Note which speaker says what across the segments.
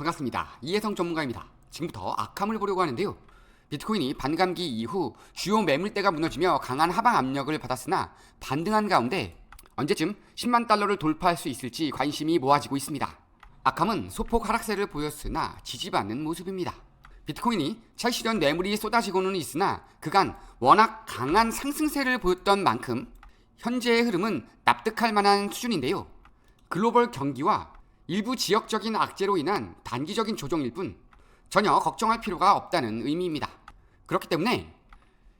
Speaker 1: 반갑습니다. 이혜성 전문가입니다. 지금부터 악함을 보려고 하는데요. 비트코인이 반감기 이후 주요 매물대가 무너지며 강한 하방 압력을 받았으나 반등한 가운데 언제쯤 10만 달러를 돌파할 수 있을지 관심이 모아지고 있습니다. 악함은 소폭 하락세를 보였으나 지지받는 모습입니다. 비트코인이 찰시련 매물이 쏟아지고는 있으나 그간 워낙 강한 상승세를 보였던 만큼 현재의 흐름은 납득할 만한 수준인데요. 글로벌 경기와 일부 지역적인 악재로 인한 단기적인 조정일 뿐 전혀 걱정할 필요가 없다는 의미입니다. 그렇기 때문에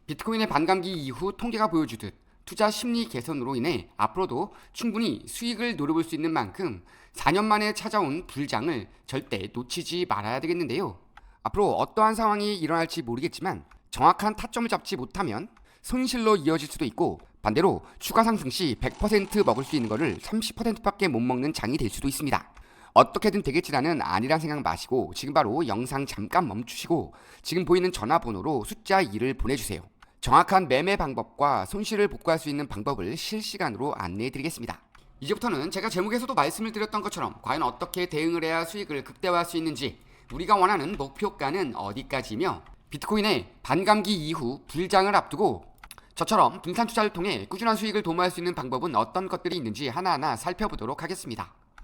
Speaker 1: 비트코인의 반감기 이후 통계가 보여주듯 투자 심리 개선으로 인해 앞으로도 충분히 수익을 노려볼 수 있는 만큼 4년 만에 찾아온 불장을 절대 놓치지 말아야 되겠는데요. 앞으로 어떠한 상황이 일어날지 모르겠지만 정확한 타점을 잡지 못하면 손실로 이어질 수도 있고 반대로 추가 상승 시 100% 먹을 수 있는 거를 30%밖에 못 먹는 장이 될 수도 있습니다. 어떻게든 되겠지라는 아니란 생각 마시고 지금 바로 영상 잠깐 멈추시고 지금 보이는 전화번호로 숫자 2를 보내주세요. 정확한 매매 방법과 손실을 복구할 수 있는 방법을 실시간으로 안내해 드리겠습니다. 이제부터는 제가 제목에서도 말씀을 드렸던 것처럼 과연 어떻게 대응을 해야 수익을 극대화할 수 있는지 우리가 원하는 목표가는 어디까지며 비트코인의 반감기 이후 불장을 앞두고 저처럼 분산 투자를 통해 꾸준한 수익을 도모할 수 있는 방법은 어떤 것들이 있는지 하나하나 살펴보도록 하겠습니다.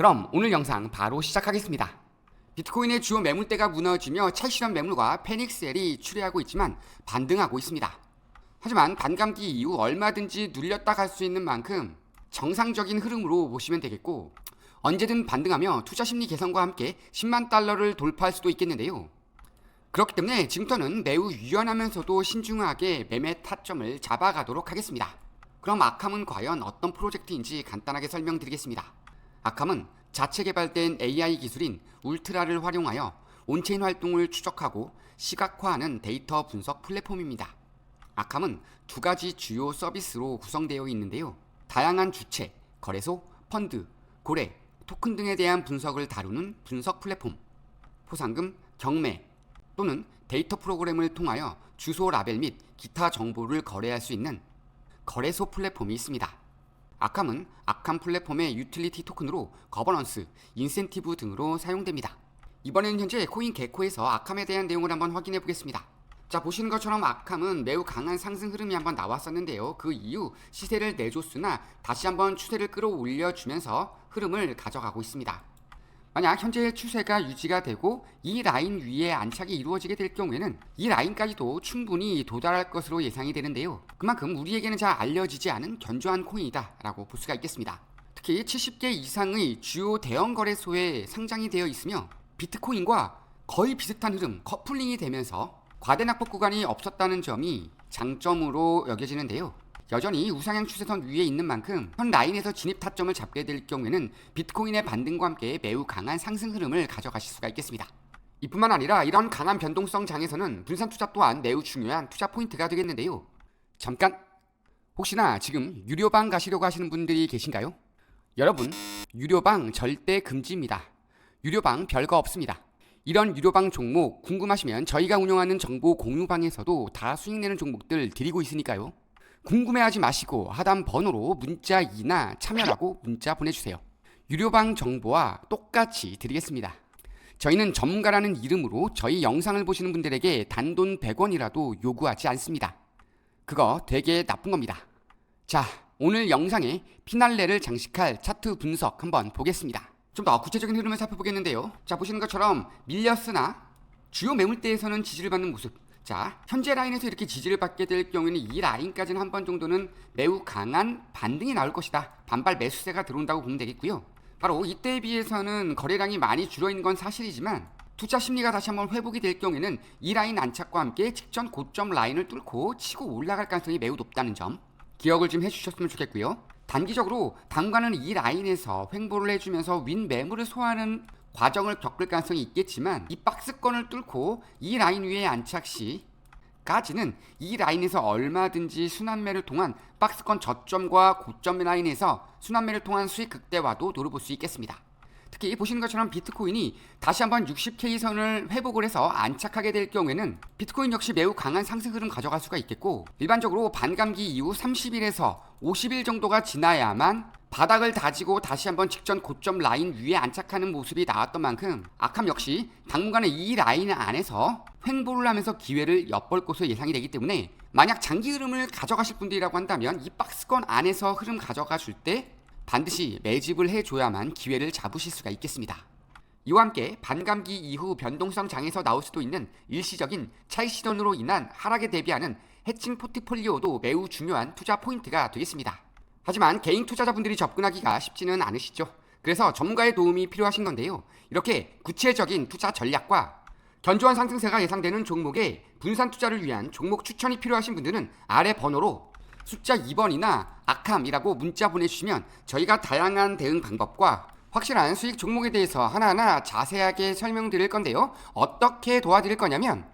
Speaker 1: 그럼 오늘 영상 바로 시작하겠습니다. 비트코인의 주요 매물대가 무너지며 찰실한 매물과 패닉셀이 출해하고 있지만 반등하고 있습니다. 하지만 반감기 이후 얼마든지 눌렸다 갈 수 있는 만큼 정상적인 흐름으로 보시면 되겠고 언제든 반등하며 투자 심리 개선과 함께 10만 달러를 돌파할 수도 있겠는데요. 그렇기 때문에 지금부터는 매우 유연하면서도 신중하게 매매 타점을 잡아가도록 하겠습니다. 그럼 아캄은 과연 어떤 프로젝트인지 간단하게 설명드리겠습니다. 아캄은 자체 개발된 AI 기술인 울트라를 활용하여 온체인 활동을 추적하고 시각화하는 데이터 분석 플랫폼입니다. 아캄은 두 가지 주요 서비스로 구성되어 있는데요. 다양한 주체, 거래소, 펀드, 고래, 토큰 등에 대한 분석을 다루는 분석 플랫폼, 포상금, 경매 또는 데이터 프로그램을 통하여 주소 라벨 및 기타 정보를 거래할 수 있는 거래소 플랫폼이 있습니다. 아캄은 아캄 플랫폼의 유틸리티 토큰으로 거버넌스, 인센티브 등으로 사용됩니다. 이번에는 현재 코인 개코에서 아캄에 대한 내용을 한번 확인해 보겠습니다. 자 보시는 것처럼 아캄은 매우 강한 상승 흐름이 한번 나왔었는데요. 그 이후 시세를 내줬으나 다시 한번 추세를 끌어올려 주면서 흐름을 가져가고 있습니다. 만약 현재의 추세가 유지가 되고 이 라인 위에 안착이 이루어지게 될 경우에는 이 라인까지도 충분히 도달할 것으로 예상이 되는데요. 그만큼 우리에게는 잘 알려지지 않은 견조한 코인이다 라고 볼 수가 있겠습니다. 특히 70개 이상의 주요 대형 거래소에 상장이 되어 있으며 비트코인과 거의 비슷한 흐름, 커플링이 되면서 과대 낙폭 구간이 없었다는 점이 장점으로 여겨지는데요. 여전히 우상향 추세선 위에 있는 만큼 현 라인에서 진입 타점을 잡게 될 경우에는 비트코인의 반등과 함께 매우 강한 상승 흐름을 가져가실 수가 있겠습니다. 이뿐만 아니라 이런 강한 변동성 장에서는 분산 투자 또한 매우 중요한 투자 포인트가 되겠는데요. 잠깐 혹시나 지금 유료방 가시려고 하시는 분들이 계신가요? 여러분 유료방 절대 금지입니다. 유료방 별거 없습니다. 이런 유료방 종목 궁금하시면 저희가 운영하는 정보 공유방에서도 다 수익내는 종목들 드리고 있으니까요. 궁금해하지 마시고 하단 번호로 문자 2나 참여라고 문자 보내주세요. 유료방 정보와 똑같이 드리겠습니다. 저희는 전문가라는 이름으로 저희 영상을 보시는 분들에게 단돈 100원이라도 요구하지 않습니다. 그거 되게 나쁜 겁니다. 자, 오늘 영상에 피날레를 장식할 차트 분석 한번 보겠습니다. 좀 더 구체적인 흐름을 살펴보겠는데요. 자, 보시는 것처럼 밀렸으나 주요 매물대에서는 지지를 받는 모습. 자, 현재 라인에서 이렇게 지지를 받게 될 경우에는 이 라인까지는 한 번 정도는 매우 강한 반등이 나올 것이다. 반발 매수세가 들어온다고 보면 되겠고요. 바로 이때에 비해서는 거래량이 많이 줄어 있는 건 사실이지만 투자 심리가 다시 한번 회복이 될 경우에는 이 라인 안착과 함께 직전 고점 라인을 뚫고 치고 올라갈 가능성이 매우 높다는 점 기억을 좀 해주셨으면 좋겠고요. 단기적으로 당과는 이 라인에서 횡보를 해주면서 윈 매물을 소화하는 과정을 겪을 가능성이 있겠지만 이 박스권을 뚫고 이 라인 위에 안착 시 까지는 이 라인에서 얼마든지 순환매를 통한 박스권 저점과 고점 라인에서 순환매를 통한 수익 극대화도 노려볼 수 있겠습니다. 특히 보시는 것처럼 비트코인이 다시 한번 60K 선을 회복을 해서 안착하게 될 경우에는 비트코인 역시 매우 강한 상승 흐름 가져갈 수가 있겠고 일반적으로 반감기 이후 30일에서 50일 정도가 지나야만 바닥을 다지고 다시 한번 직전 고점 라인 위에 안착하는 모습이 나왔던 만큼 아캄 역시 당분간은 이 라인 안에서 횡보를 하면서 기회를 엿볼 것으로 예상이 되기 때문에 만약 장기 흐름을 가져가실 분들이라고 한다면 이 박스권 안에서 흐름 가져가실 때 반드시 매집을 해줘야만 기회를 잡으실 수가 있겠습니다. 이와 함께 반감기 이후 변동성 장에서 나올 수도 있는 일시적인 차익 실현으로 인한 하락에 대비하는 해칭 포트폴리오도 매우 중요한 투자 포인트가 되겠습니다. 하지만 개인 투자자분들이 접근하기가 쉽지는 않으시죠. 그래서 전문가의 도움이 필요하신 건데요. 이렇게 구체적인 투자 전략과 견조한 상승세가 예상되는 종목에 분산 투자를 위한 종목 추천이 필요하신 분들은 아래 번호로 숫자 2번이나 아캄이라고 문자 보내주시면 저희가 다양한 대응 방법과 확실한 수익 종목에 대해서 하나하나 자세하게 설명드릴 건데요. 어떻게 도와드릴 거냐면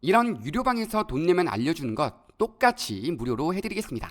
Speaker 1: 이런 유료방에서 돈 내면 알려주는 것 똑같이 무료로 해드리겠습니다.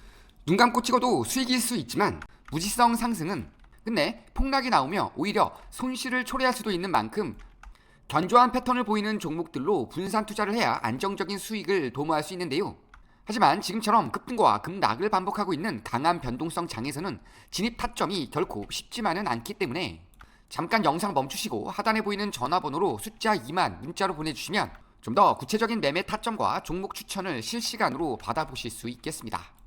Speaker 1: 눈 감고 찍어도 수익일 수 있지만 무지성 상승은 근데 폭락이 나오며 오히려 손실을 초래할 수도 있는 만큼 견조한 패턴을 보이는 종목들로 분산 투자를 해야 안정적인 수익을 도모할 수 있는데요. 하지만 지금처럼 급등과 급락을 반복하고 있는 강한 변동성 장에서는 진입 타점이 결코 쉽지만은 않기 때문에 잠깐 영상 멈추시고 하단에 보이는 전화번호로 숫자 2만 문자로 보내주시면 좀 더 구체적인 매매 타점과 종목 추천을 실시간으로 받아보실 수 있겠습니다.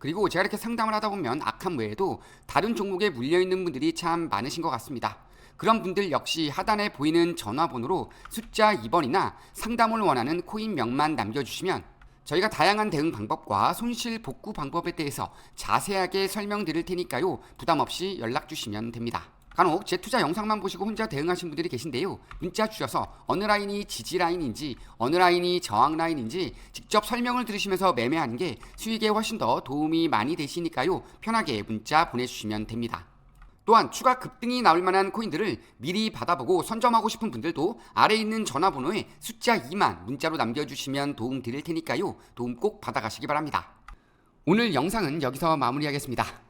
Speaker 1: 그리고 제가 이렇게 상담을 하다 보면 악한 외에도 다른 종목에 물려있는 분들이 참 많으신 것 같습니다. 그런 분들 역시 하단에 보이는 전화번호로 숫자 2번이나 상담을 원하는 코인명만 남겨주시면 저희가 다양한 대응 방법과 손실 복구 방법에 대해서 자세하게 설명드릴 테니까요. 부담 없이 연락 주시면 됩니다. 간혹 제 투자 영상만 보시고 혼자 대응하신 분들이 계신데요. 문자 주셔서 어느 라인이 지지 라인인지 어느 라인이 저항 라인인지 직접 설명을 들으시면서 매매하는 게 수익에 훨씬 더 도움이 많이 되시니까요. 편하게 문자 보내주시면 됩니다. 또한 추가 급등이 나올 만한 코인들을 미리 받아보고 선점하고 싶은 분들도 아래 있는 전화번호에 숫자 2만 문자로 남겨주시면 도움 드릴 테니까요. 도움 꼭 받아가시기 바랍니다. 오늘 영상은 여기서 마무리하겠습니다.